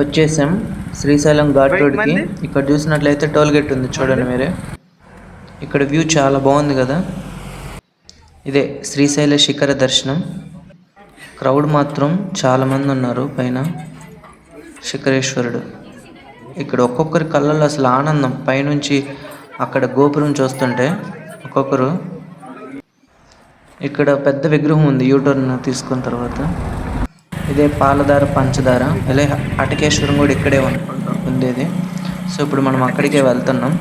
వచ్చేసాం. శ్రీశైలం ఘాట్ రోడ్కి ఇక్కడ చూసినట్లయితే టోల్ గేట్ ఉంది చూడండి మీరే. ఇక్కడ వ్యూ చాలా బాగుంది కదా. ఇదే శ్రీశైల శిఖర దర్శనం. క్రౌడ్ మాత్రం చాలా మంది ఉన్నారు పైన. శిఖరేశ్వరుడు. ఇక్కడ ఒక్కొక్కరి కళ్ళల్లో అసలు ఆనందం. పైనుంచి అక్కడ గోపురం చూస్తుంటే ఒక్కొక్కరు. ఇక్కడ పెద్ద విగ్రహం ఉంది. యూటర్న్ తీసుకున్న తర్వాత. ఇదే పాలధార పంచదార ఇలా అటకేశ్వరం కూడా ఇక్కడే ఉండేది సో ఇప్పుడు మనం అక్కడికే వెళ్తున్నాం.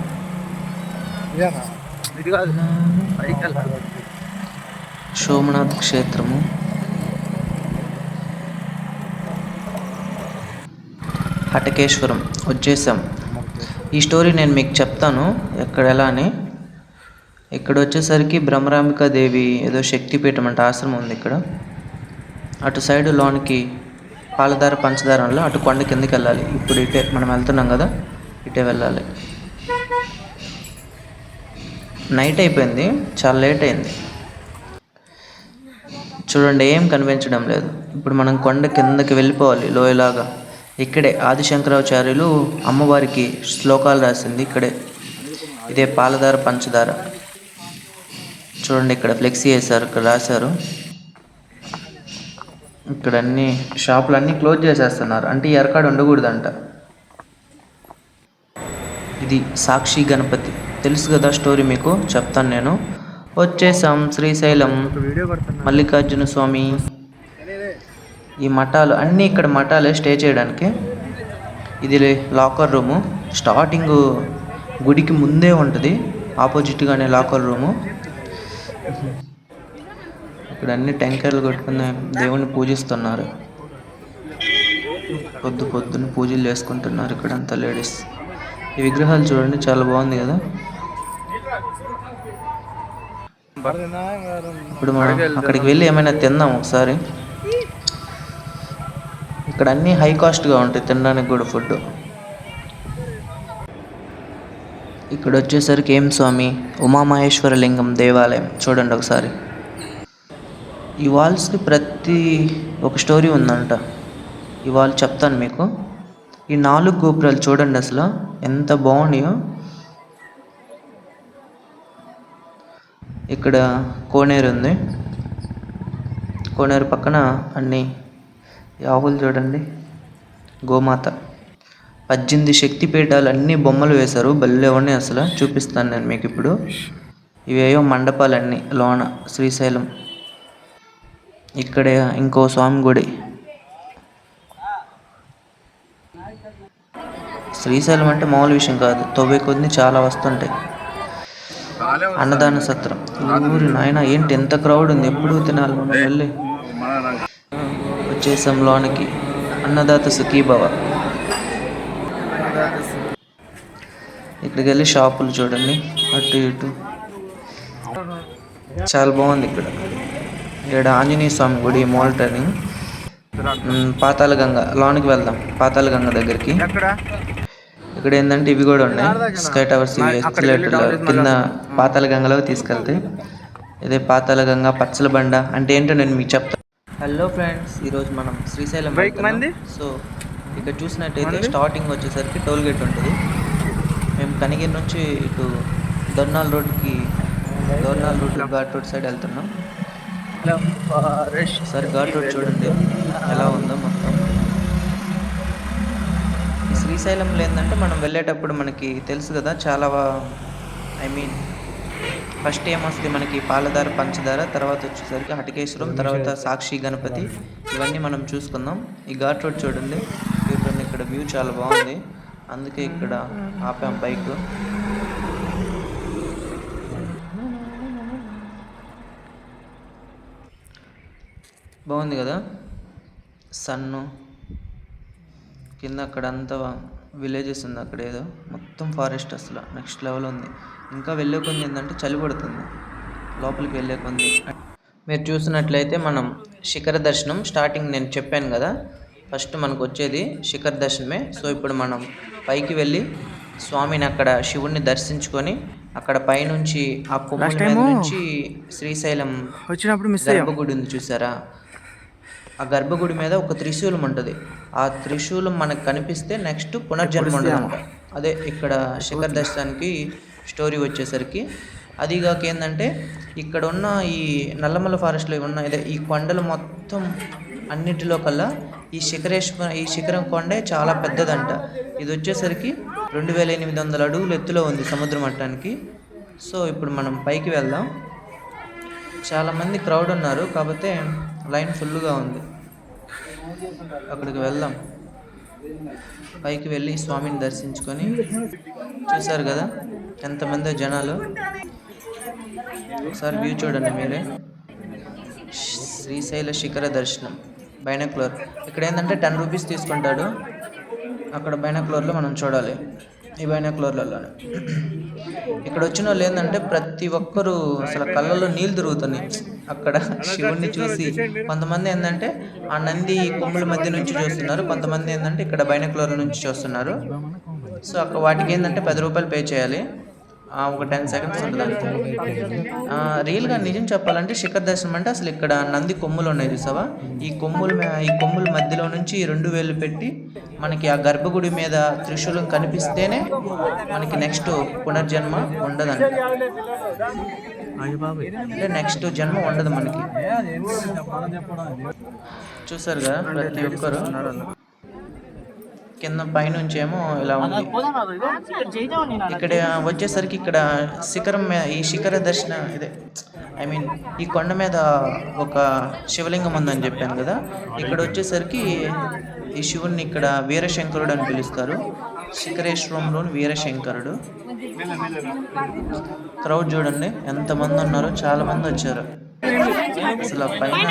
సోమనాథ్ క్షేత్రము. హటకేశ్వరం వచ్చేసాం. ఈ స్టోరీ నేను మీకు చెప్తాను. ఎక్కడ ఎలా అని. ఇక్కడ వచ్చేసరికి భ్రమరాంబికా దేవి ఏదో శక్తిపీఠం అంటే ఆశ్రమం ఉంది ఇక్కడ. అటు సైడ్ లోనికి పాలధార పంచదారంలో అటు కొండ కిందకి వెళ్ళాలి. ఇప్పుడు ఇటే మనం వెళ్తున్నాం కదా ఇటే వెళ్ళాలి. నైట్ అయిపోయింది చాలా లేట్ అయింది. చూడండి ఏం కనిపించడం లేదు. ఇప్పుడు మనం కొండ కిందకి వెళ్ళిపోవాలి లోయలాగా. ఇక్కడే ఆదిశంకరాచార్యులు అమ్మవారికి శ్లోకాలు రాసింది ఇక్కడే. ఇదే పాలధార పంచదార చూడండి ఇక్కడ ఫ్లెక్సీ వేశారు ఇక్కడ రాశారు. ఇక్కడ అన్ని షాపులు అన్నీ క్లోజ్ చేసేస్తున్నారు. అంటే ఈ ఎరకాడు ఉండకూడదంట. ఇది సాక్షి గణపతి. తెలుసు కదా స్టోరీ మీకు? చెప్తాను నేను. వచ్చేసాం శ్రీశైలం. మల్లికార్జున స్వామి. ఈ మఠాలు అన్నీ ఇక్కడ మఠాలే స్టే చేయడానికి. ఇది లాకర్ రూము స్టార్టింగ్ గుడికి ముందే ఉంటుంది. ఆపోజిట్గానే లాకర్ రూము ఇక్కడ అన్ని టెంకాయలు కొట్టుకుని దేవుణ్ణి పూజిస్తున్నారు. పొద్దు పొద్దున్న పూజలు చేసుకుంటున్నారు ఇక్కడ అంతా లేడీస్. ఈ విగ్రహాలు చూడండి చాలా బాగుంది కదా? ఇప్పుడు మనం అక్కడికి వెళ్ళి ఏమైనా తిందాం ఒకసారి. ఇక్కడ అన్నీ హై కాస్ట్గా ఉంటాయి తినడానికి కూడా ఫుడ్ ఇక్కడ వచ్చేసరికి ఏం స్వామి? ఉమామహేశ్వర లింగం దేవాలయం. చూడండి ఒకసారి. ఈ వాల్స్కి ప్రతి ఒక స్టోరీ ఉందంట. ఇవాళ చెప్తాను మీకు. ఈ నాలుగు గోపురాలు చూడండి అసలు. ఎంత బాగున్నాయో. ఇక్కడ కోనేరు ఉంది. కోనేరు పక్కన అన్ని ఆవులు చూడండి. గోమాత. పద్దెనిమిది శక్తిపీఠాలు అన్ని బొమ్మలు వేశారు. భలే ఉన్నాయి అసలు. చూపిస్తాను నేను మీకు ఇప్పుడు. ఇవేయో మండపాలన్నీ లోన శ్రీశైలం. ఇక్కడే ఇంకో స్వామి గుడి. శ్రీశైలం అంటే మామూలు విషయం కాదు. తొవ్వే కొద్ది చాలా వస్తుంటాయి. అన్నదాన సత్రం. ఊరి నాయన ఏంటి ఎంత క్రౌడ్ ఉంది? ఎప్పుడు తినాలి మనం వెళ్ళి. వచ్చేసాం లోనికి. అన్నదాత సుఖీభవ ఇక్కడికి వెళ్ళి షాపులు చూడండి. అటు ఇటు. చాలా బాగుంది ఇక్కడ. ఇక్కడ ఆంజనేయ స్వామి గుడి మోల్టని పాతాల గంగ లోనికి వెళ్దాం పాతాల గంగ దగ్గరికి. ఇక్కడ ఏంటంటే ఇవి కూడా ఉన్నాయి. స్కై టవర్స్ ఇవి కింద పాతాల గంగలో తీసుకెళ్తాయి ఇదే పాతాల గంగ పచ్చల బండ అంటే ఏంటో నేను మీకు చెప్తాను హలో ఫ్రెండ్స్ ఈరోజు మనం శ్రీశైలం. సో ఇక్కడ చూసినట్టయితే స్టార్టింగ్ వచ్చేసరికి టోల్ గేట్ ఉంటుంది. మేము కనిగిరి నుంచి ఇటు దొర్నాల్ రోడ్కి Dornal road ghat road side వెళ్తున్నాం. సరే ఘాట్ రోడ్ చూడండి. ఎలా ఉందో మొత్తం. ఈ శ్రీశైలంలో ఏంటంటే మనం వెళ్ళేటప్పుడు మనకి తెలుసు కదా చాలా ఐ మీన్ ఫస్ట్ ఏమొస్తుంది మనకి పాలధార పంచదార తర్వాత వచ్చేసరికి హటికేశ్వరం తర్వాత సాక్షి గణపతి. ఇవన్నీ మనం చూసుకుందాం. ఈ ఘాట్ రోడ్ చూడండి. ఇక్కడ ఇక్కడ వ్యూ చాలా బాగుంది. అందుకే ఇక్కడ ఆపాం బైక్ బాగుంది కదా? సన్ను కింద అక్కడ అంతా విలేజెస్ ఉంది అక్కడ ఏదో. మొత్తం ఫారెస్ట్ అసలు. నెక్స్ట్ లెవెల్ ఉంది. ఇంకా వెళ్ళే కొంది ఏంటంటే చలి పడుతుంది లోపలికి వెళ్ళే కొంది. మీరు చూసినట్లయితే మనం శిఖర దర్శనం స్టార్టింగ్ నేను చెప్పాను కదా? ఫస్ట్ మనకు వచ్చేది శిఖర దర్శనమే. సో ఇప్పుడు మనం పైకి వెళ్ళి స్వామిని అక్కడ శివుణ్ణి దర్శించుకొని అక్కడ పైనుంచి ఆ కొమ్ముల మీద నుంచి శ్రీశైలం వచ్చినప్పుడు గర్భగుడి ఉంది చూసారా? ఆ గర్భగుడి మీద ఒక త్రిశూలం ఉంటుంది. ఆ త్రిశూలం మనకు కనిపిస్తే నెక్స్ట్ పునర్జన్మ ఉండదంట అదే ఇక్కడ శిఖర్ దర్శనానికి స్టోరీ వచ్చేసరికి. అదిగాక ఏంటంటే ఇక్కడ ఉన్న ఈ నల్లమల్ల ఫారెస్ట్లో ఉన్న ఇదే ఈ కొండలు మొత్తం అన్నిటిలో కల్లా ఈ శిఖరేశ్వర ఈ శిఖరం కొండే చాలా పెద్దదంట. ఇది వచ్చేసరికి రెండు వేల ఎనిమిది వందల అడుగులు ఎత్తులో ఉంది సముద్ర మట్టానికి. సో ఇప్పుడు మనం పైకి వెళ్దాం. చాలామంది క్రౌడ్ ఉన్నారు. కాకపోతే లైన్ ఫుల్గా ఉంది. అక్కడికి వెళ్దాం. పైకి వెళ్ళి స్వామిని దర్శించుకొని చూసారు కదా ఎంతమందో జనాలు. ఒకసారి వ్యూ చూడండి మీరే. శ్రీశైల శిఖర దర్శనం బైనక్లోర్. ఇక్కడ ఏంటంటే టెన్ రూపీస్ తీసుకుంటాడు. అక్కడ బైనక్లోర్లో మనం చూడాలి. ఈ బైనక్లోర్లలోనే ఇక్కడ వచ్చిన వాళ్ళు ఏంటంటే ప్రతి ఒక్కరు అసలు కళ్ళలో నీళ్ళు తిరుగుతున్నాయి. అక్కడ శివుణ్ణి చూసి కొంతమంది ఏంటంటే ఆ నంది కొమ్ముల మధ్య నుంచి చూస్తున్నారు. కొంతమంది ఏంటంటే ఇక్కడ బైనక్లోర్ నుంచి చూస్తున్నారు. సో అక్కడ వాటికి ఏంటంటే పది రూపాయలు పే చేయాలి. ఒక టెన్ సెకండ్స్ ఉంటుంది రియల్గా నిజం చెప్పాలంటే శిఖర్ దర్శనం అంటే అసలు ఇక్కడ నంది కొమ్ములు ఉన్నాయి చూసావా? ఈ కొమ్ముల ఈ కొమ్ముల మధ్యలో నుంచి రెండు వేలు పెట్టి మనకి ఆ గర్భగుడి మీద త్రిశూలం కనిపిస్తేనే మనకి నెక్స్ట్ పునర్జన్మ ఉండదంట. అంటే నెక్స్ట్ జన్మ ఉండదు మనకి. చూసారు కదా ప్రతి ఒక్కరు. కింద పైనుంచి ఏమో ఇలా ఉంది. ఇక్కడ వచ్చేసరికి ఇక్కడ శిఖరం మీద ఈ శిఖర దర్శన ఇదే. ఐ మీన్ ఈ కొండ మీద ఒక శివలింగం ఉందని చెప్పాను కదా. ఇక్కడ వచ్చేసరికి ఈ శివుణ్ణి ఇక్కడ వీరశంకరుడు అని పిలుస్తారు. శిఖరేశ్వరంలోని వీరశంకరుడు. క్రౌడ్ చూడండి ఎంతమంది ఉన్నారో చాలా మంది వచ్చారు. అసలు ఆ పైన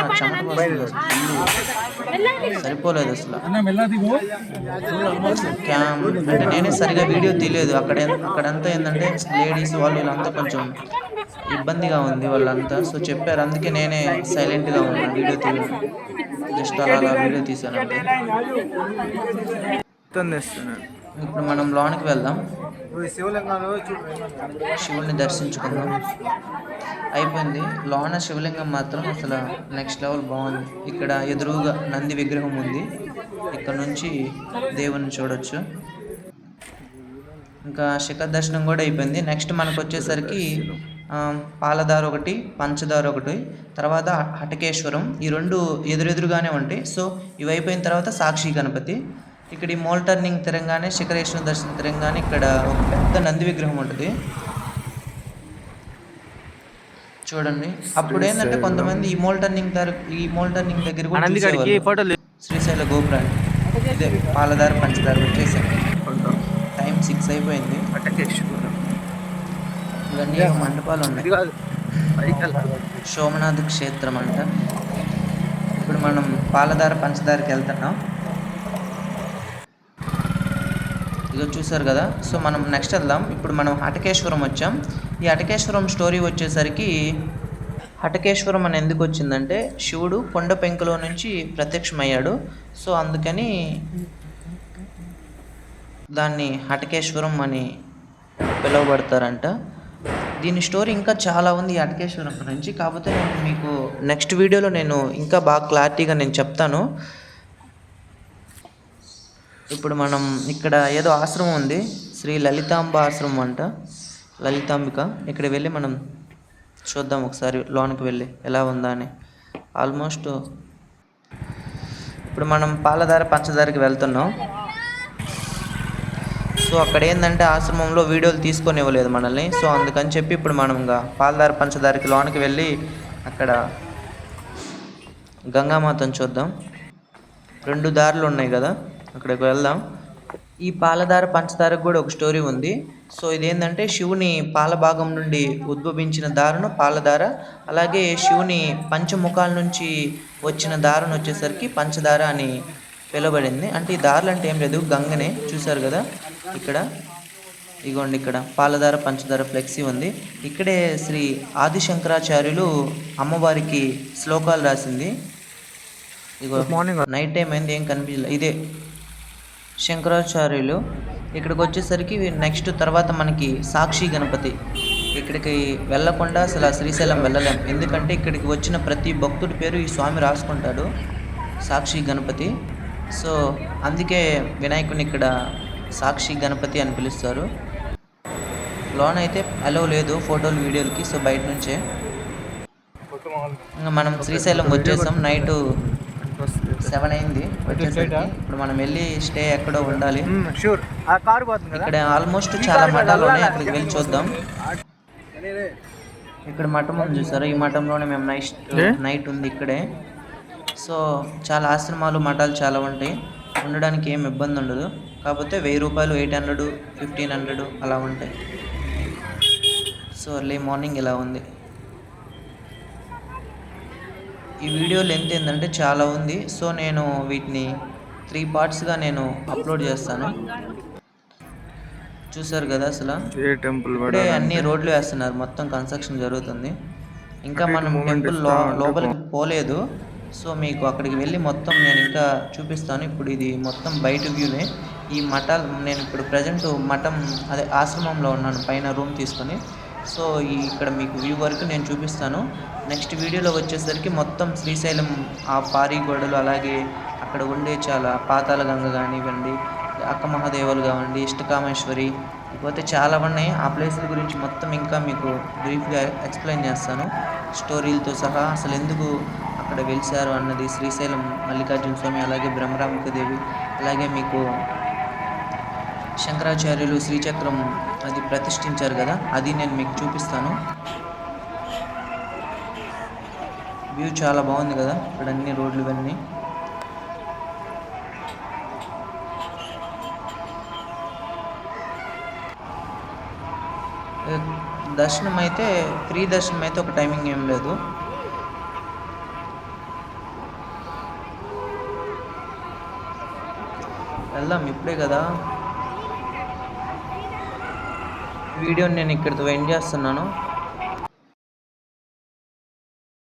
సరిపోలేదు అసలు. క్యామ్ అంటే నేనే సరిగా వీడియో తీయలేదు. అక్కడ అక్కడంతా ఏంటంటే లేడీస్ వాళ్ళు వీళ్ళంతా కొంచెం ఇబ్బందిగా ఉంది వాళ్ళంతా. సో చెప్పారు. అందుకే నేనే సైలెంట్గా ఉన్నాను వీడియో తీయలేదు జస్ట్ అలా అలా వీడియో తీసాను ఇప్పుడు మనం లోనికి వెళ్దాం. శివలింగాలు శివుడిని దర్శించుకుందాం. అయిపోయింది. లోన శివలింగం మాత్రం అసలు నెక్స్ట్ లెవెల్ బాగుంది. ఇక్కడ ఎదురుగా నంది విగ్రహం ఉంది. ఇక్కడ నుంచి దేవుని చూడొచ్చు. ఇంకా శిఖర్ దర్శనం కూడా అయిపోయింది. నెక్స్ట్ మనకు వచ్చేసరికి పాలదార ఒకటి పంచదార ఒకటి తర్వాత హటకేశ్వరం. ఈ రెండు ఎదురెదురుగానే ఉంటాయి. సో ఇవి అయిపోయిన తర్వాత సాక్షి గణపతి. ఇక్కడ ఈ మోల్ టర్నింగ్ తిరంగానే శిఖరేశ్వరం దర్శనం తిరంగానే ఇక్కడ ఒక పెద్ద నంది విగ్రహం ఉంటుంది. చూడండి. అప్పుడు ఏంటంటే కొంతమంది ఈ మోల్ టర్నింగ్ ఈ మోల్ టర్నింగ్ దగ్గర కూడా శ్రీశైల గోపురాన్ని. ఇదే పాలదార పంచదార వచ్చేసాం టైం సిక్స్ అయిపోయింది. ఇవన్నీ మండపాలు ఉన్నాయి. సోమనాథ్ క్షేత్రం అంట. ఇప్పుడు మనం పాలదార పంచదారకి వెళ్తున్నాం. ఇదో చూసారు కదా? సో మనం నెక్స్ట్ వెళ్దాం. ఇప్పుడు మనం హటకేశ్వరం వచ్చాం. ఈ హటకేశ్వరం స్టోరీ వచ్చేసరికి హటకేశ్వరం అని ఎందుకు వచ్చిందంటే శివుడు కొండ పెంకులో నుంచి ప్రత్యక్షమయ్యాడు. సో అందుకని దాన్ని హటకేశ్వరం అని పిలువబడతారంట. దీని స్టోరీ ఇంకా చాలా ఉంది ఈ హటకేశ్వరం గురించి. కాకపోతే నేను మీకు నెక్స్ట్ వీడియోలో నేను ఇంకా బాగా క్లారిటీగా నేను చెప్తాను. ఇప్పుడు మనం ఇక్కడ ఏదో ఆశ్రమం ఉంది. శ్రీ లలితాంబ ఆశ్రమం అంట. లలితాంబిక. ఇక్కడ వెళ్ళి మనం చూద్దాం ఒకసారి లోనికి వెళ్ళి ఎలా ఉందా అని. ఆల్మోస్ట్ ఇప్పుడు మనం పాలధార పంచదారకి వెళ్తున్నాం. సో అక్కడ ఏంటంటే ఆశ్రమంలో వీడియోలు తీసుకొని ఇవ్వలేదు మనల్ని. సో అందుకని చెప్పి ఇప్పుడు మనం ఇంకా పాలధార పంచదారకి లోనికి వెళ్ళి అక్కడ గంగామాతను చూద్దాం. రెండు దారులు ఉన్నాయి కదా. అక్కడికి వెళ్దాం. ఈ పాలధార పంచదారకు కూడా ఒక స్టోరీ ఉంది. సో ఇదేంటంటే శివుని పాల భాగం నుండి ఉద్భవించిన దారును పాలధార. అలాగే శివుని పంచముఖాల నుంచి వచ్చిన దారును వచ్చేసరికి పంచదార అని పిలువబడింది. అంటే ఈ దారులు అంటే ఏం లేదు గంగనే చూసారు కదా ఇక్కడ. ఇగోండి ఇక్కడ పాలధార పంచదార ఫ్లెక్సీ ఉంది. ఇక్కడే శ్రీ ఆది శంకరాచార్యులు అమ్మవారికి శ్లోకాలు రాసింది. ఇగో మార్నింగ్ నైట్ టైం అయింది ఏం కనిపించలేదు ఇదే శంకరాచార్యులు ఇక్కడికి వచ్చేసరికి నెక్స్ట్ తర్వాత మనకి సాక్షి గణపతి. ఇక్కడికి వెళ్ళకుండా అసలు శ్రీశైలం వెళ్ళలేం. ఎందుకంటే ఇక్కడికి వచ్చిన ప్రతి భక్తుడి పేరు ఈ స్వామి రాసుకుంటాడు సాక్షి గణపతి. సో అందుకే వినాయకుని ఇక్కడ సాక్షి గణపతి అని పిలుస్తారు. లోన్ అయితే అలో లేదు ఫోటోలు వీడియోలకి సో బయట నుంచే. ఇంకా మనం శ్రీశైలం వచ్చేసాం. నైట్ సెవెన్ అయింది వచ్చేసరికి ఇప్పుడు మనం వెళ్ళి స్టే ఎక్కడో ఉండాలి. షూర్ ఆ కారు పోతుంది కదా? ఇక్కడ ఆల్మోస్ట్ చాలా మఠాలు ఉన్నాయి అక్కడికి వెళ్ళి చూద్దాం. ఇక్కడ మఠం ఉంది చూసారా? ఈ మఠంలోనే మేము నైట్ నైట్ ఉంది ఇక్కడే. సో చాలా ఆశ్రమాలు మఠాలు చాలా ఉంటాయి. ఉండడానికి ఏం ఇబ్బంది ఉండదు. కాకపోతే వెయ్యి రూపాయలు ఎయిట్ హండ్రెడ్ ఫిఫ్టీన్ హండ్రెడ్ అలా ఉంటాయి. సో ఎర్లీ మార్నింగ్ ఇలా ఉంది. ఈ వీడియో లెంత్ ఏంటంటే చాలా ఉంది. సో నేను వీటిని త్రీ పార్ట్స్గా నేను అప్లోడ్ చేస్తాను. చూసారు కదా అసలు? టెంపుల్ అన్ని రోడ్లు వేస్తున్నారు. మొత్తం కన్స్ట్రక్షన్ జరుగుతుంది. ఇంకా మనం టెంపుల్ లోపలికి పోలేదు. సో మీకు అక్కడికి వెళ్ళి మొత్తం నేను ఇంకా చూపిస్తాను. ఇప్పుడు ఇది మొత్తం బయట వ్యూనే ఈ మఠాలు నేను ఇప్పుడు ప్రజెంట్ మఠం అదే ఆశ్రమంలో ఉన్నాను. పైన రూమ్ తీసుకొని. సో ఇక్కడ మీకు వ్యూ వరకు నేను చూపిస్తాను. నెక్స్ట్ వీడియోలో వచ్చేసరికి మొత్తం శ్రీశైలం ఆ పారి గోడలు అలాగే అక్కడ ఉండే చాలా పాతాల గంగ కానివ్వండి అక్క మహాదేవులు కావండి ఇష్టకామేశ్వరి ఇకపోతే చాలా ఉన్నాయి. ఆ ప్లేసుల గురించి మొత్తం ఇంకా మీకు బ్రీఫ్గా ఎక్స్ప్లెయిన్ చేస్తాను. స్టోరీలతో సహా అసలు ఎందుకు అక్కడ వెలిశారు అన్నది శ్రీశైలం మల్లికార్జున స్వామి అలాగే బ్రహ్మరాంబికదేవి అలాగే మీకు శంకరాచార్యులు శ్రీచక్రం అది ప్రతిష్ఠించారు కదా అది నేను మీకు చూపిస్తాను. వ్యూ చాలా బాగుంది కదా. ఇక్కడ అన్ని రోడ్లు ఇవన్నీ. దర్శనం అయితే ఫ్రీ దర్శనం అయితే ఒక టైమింగ్ ఏం లేదు. వెళ్దాం ఇప్పుడే కదా. వీడియోని నేను ఇక్కడితో ఎండ్ చేస్తున్నాను.